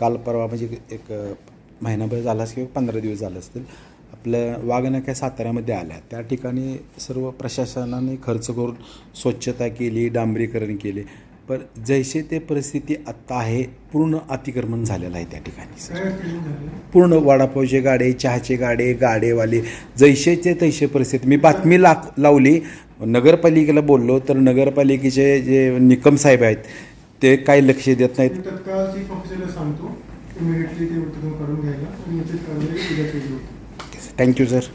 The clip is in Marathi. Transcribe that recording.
काल परवा म्हणजे एक महिनाभर झाला असेल किंवा पंधरा दिवस झाले असतील. आपल्या वाघनख्या साताऱ्यामध्ये आल्या. त्या ठिकाणी सर्व प्रशासनाने खर्च करून स्वच्छता केली डांबरीकरण केले. पण जैसे ते परिस्थिती आत्ता आहे पूर्ण अतिक्रमण झालेलं आहे त्या ठिकाणी. सर पूर्ण वडापावचे गाडे चहाचे गाडे गाडेवाले जैसेचे तैसे परिस्थिती. मी बातमी ला लावली. नगरपालिकेला बोललो तर नगरपालिकेचे जे निकम साहेब आहेत ते काही लक्ष देत नाहीत. मी तत्काळ चीफ ऑफिसरला सांगतो. इमिडिएटली ते उत्तर काढून घ्यायला आणि याची कारवाई उद्या केली होती थँक्यू सर